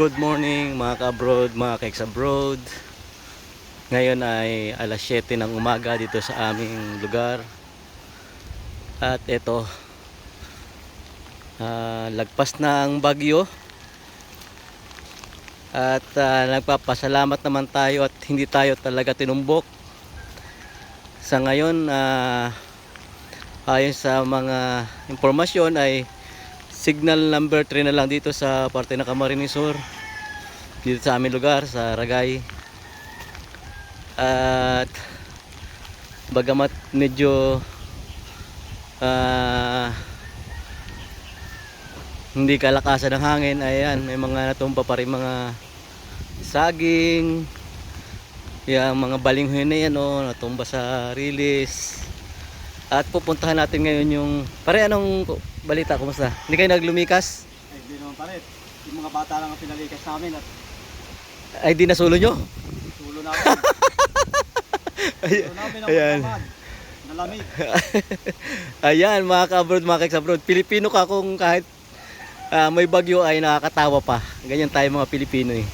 Good morning mga ka-abroad, mga keks abroad. Ngayon ay alas 7 ng umaga dito sa aming lugar. At ito, ah, lagpas na ang bagyo. At ah, nagpapasalamat naman tayo at hindi tayo talaga tinumbok. Sa ngayon, ah, ayon sa mga impormasyon ay signal number 3 na lang dito sa parte ng Camarines Sur dito sa aming lugar sa Ragay. At bagamat medyo ah, hindi kalakasan ng hangin ayan may mga natumba pa rin mga saging. Yung mga balinghoy na yan oh, natumba sa rilis at pupuntahan natin ngayon yung pare anong balita kumusta hindi kayo naglumikas Ay, hindi naman palit. Yung mga bata lang ang pinalikas namin at ay di nasulo nyo tulo namin. tulo namin ang Ayan. Nalamig. Ayan mga ka-abroad, mga keks-abroad. Pilipino ka kung kahit ah, may bagyo ay nakakatawa pa. Ganyan tayo mga Pilipino eh.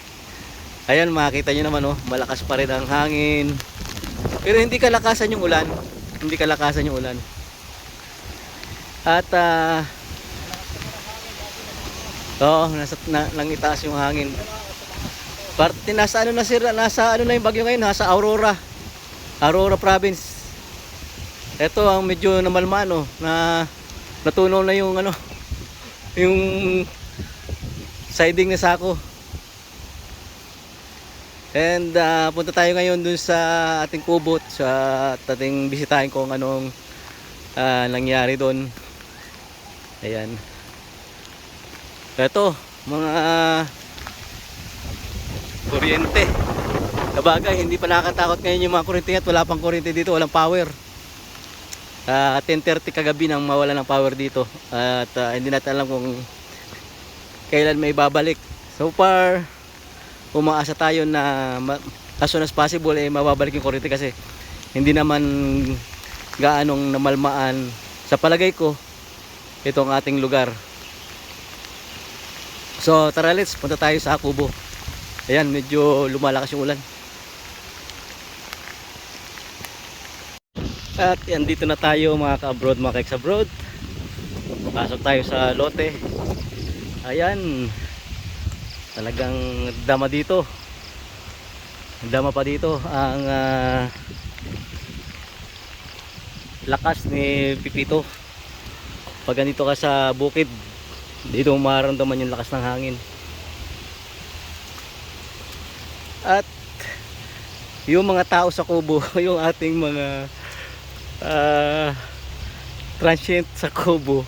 Ayan makikita nyo naman oh, malakas pa rin ang hangin. Pero hindi kalakasan yung ulan. Hindi kalakasan yung ulan. At ah Oo, nasa na, nang itaas yung hangin. Parte nasa ano na sir, nasa ano na yung bagyo ngayon, nasa Aurora. Aurora province. Ito ang medyo namalman oh, na natunaw na yung ano yung siding na sako. And ah, punta tayo ngayon dun sa ating kubot sa at ating bisitahin kung anong ah, nangyari doon. Ayan. Ito, mga kuryente. Kabagay, hindi pa nakakatakot ngayon yung mga kuryente at wala pang kuryente dito, walang power. Ah, 10.30 kagabi nang mawala ng power dito. At ah, hindi natin alam kung kailan may babalik. So far, umaasa tayo na as soon as possible eh mababalik yung kuryente kasi hindi naman gaanong namalmaan sa palagay ko itong ating lugar. So tara let's punta tayo sa Kubo. Ayan, medyo lumalakas yung ulan. At yan, dito na tayo mga ka-abroad, mga ka-ex-abroad. Pasok tayo sa lote. Ayan. Talagang dama dito. Dama pa dito ang ah, lakas ni Pipito. Pag ganito ka sa bukid, dito mo mararamdaman yung lakas ng hangin. At yung mga tao sa kubo, yung ating mga ah, transient sa kubo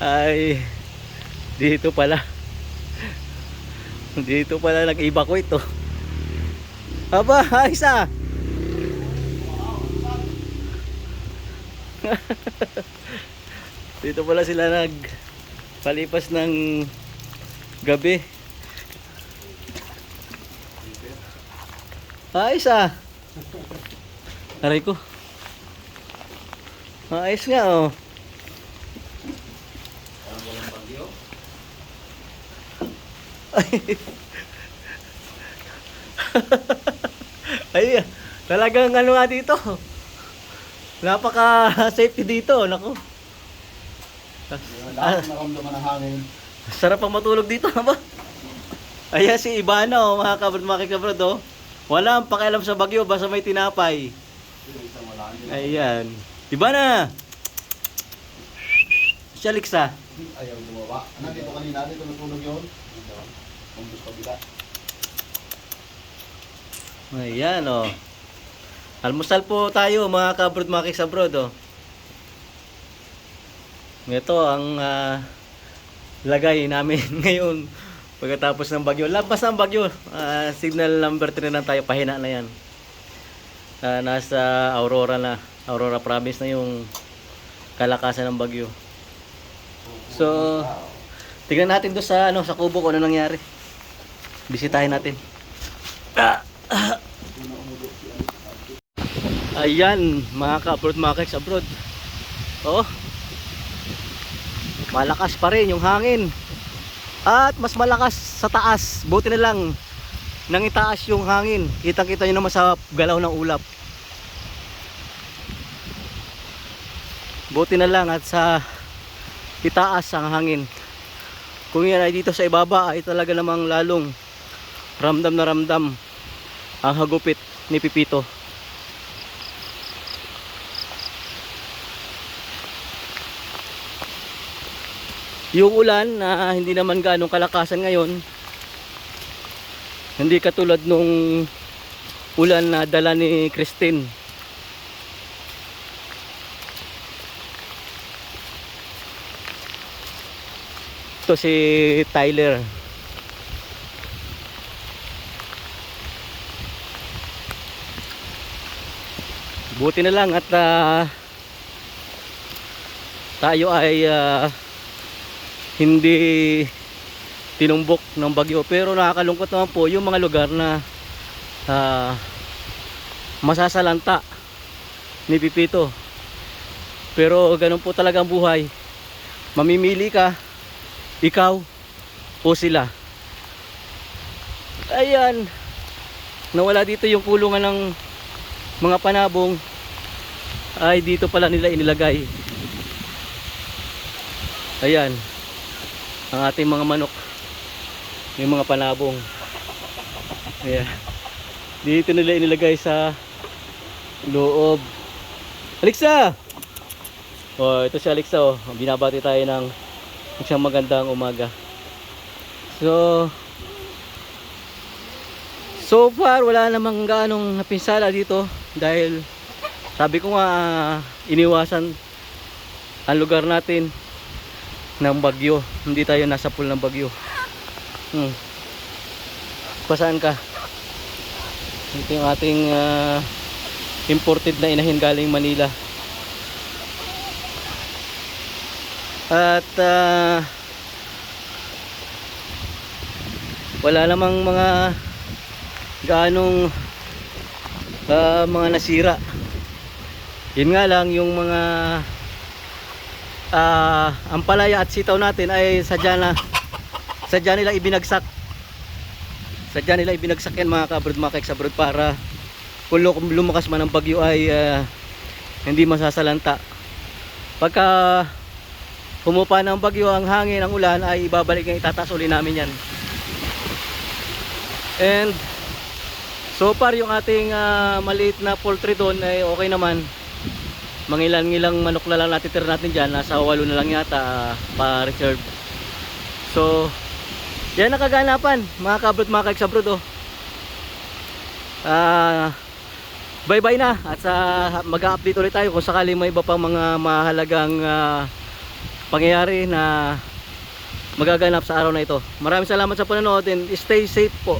ay dito pala dito pala nag-evacuate to aba ayos ah. Dito pala sila nag palipas ng gabi. Ayos ah. Aray ko. Ayos nga oh Ay, talagang ano nga dito. Napaka safety dito, nako. Ng hangin. Sarap ang matulog dito, ba? Ayan si Ivana, oh, mga kabrod, mga kabrod, oh. Wala ang pakialam sa bagyo, basta may tinapay. Ayan. Ivana! Siya Liksa. Ayaw gumawa. Nandito kanina, dito natulog yun. Ang gusto bila. Ayan, oh. Almusal po tayo, mga kabrod, mga kisabrod, oh. Ito ang ah, lagay namin ngayon pagkatapos ng bagyo. Labas ng bagyo. Ah, signal number 3 na tayo, pahina na yan. Ah, nasa Aurora na, Aurora province na yung kalakasan ng bagyo. So, tignan natin do sa ano sa kubo kung ano nangyari. Bisitahin natin. Ayan, mga ka-abroad, mga ka-abroad. Oh. Malakas pa rin yung hangin. At mas malakas sa taas. Buti na lang nang itaas yung hangin. Kitang-kita nyo naman sa galaw ng ulap. Buti na lang at sa itaas ang hangin. Kung yan ay dito sa ibaba ay talaga namang lalong ramdam na ramdam ang hagupit ni Pipito. Yung ulan na hindi naman ganong kalakasan ngayon, hindi katulad nung ulan na dala ni Christine. Ito si Tyler. Buti na lang at ah, tayo ay ah, hindi tinumbok ng bagyo. Pero nakakalungkot naman po yung mga lugar na ah, masasalanta ni Pipito. Pero ganun po talaga ang buhay. Mamimili ka ikaw o sila. Ayan nawala dito yung kulungan ng mga panabong ay dito pala nila inilagay. Ayan ang ating mga manok. Yung mga panabong. Ayan. Dito nila inilagay sa loob. Alexa! Oh ito si Alexa oh. Binabati tayo ng isang magandang umaga. So so far wala namang ganong napinsala dito dahil sabi ko nga ah, iniwasan ang lugar natin ng bagyo. Hindi tayo nasa pool ng bagyo. Hmm. Pasaan ka? Ito yung ating ah, imported na inahin galing Manila. At ah, wala namang mga gaanong ah, mga nasira. Yun nga lang yung mga ah ang palaya at sitaw natin ay sadya na sadya nila ibinagsak. Sadya nila ibinagsak yan mga kabrod mga kaeksabrod para kung lu- kung lumakas man ang bagyo ay ah, hindi masasalanta. Pagka humupa ng bagyo ang hangin ang ulan ay ibabalik ang itataas uli namin yan. And so far yung ating ah, maliit na poultry doon ay okay naman. Mangilan-ngilang manok na lang natitira natin dyan nasa walo na lang yata ah, pa-reserve. So yan nakaganapan mga kabrot mga kaeksabrod oh. Ah bye bye na. At sa mag-update ulit tayo kung sakali may iba pang mga mahalagang ah, pangyayari na magaganap sa araw na ito. Maraming salamat sa panonood and stay safe po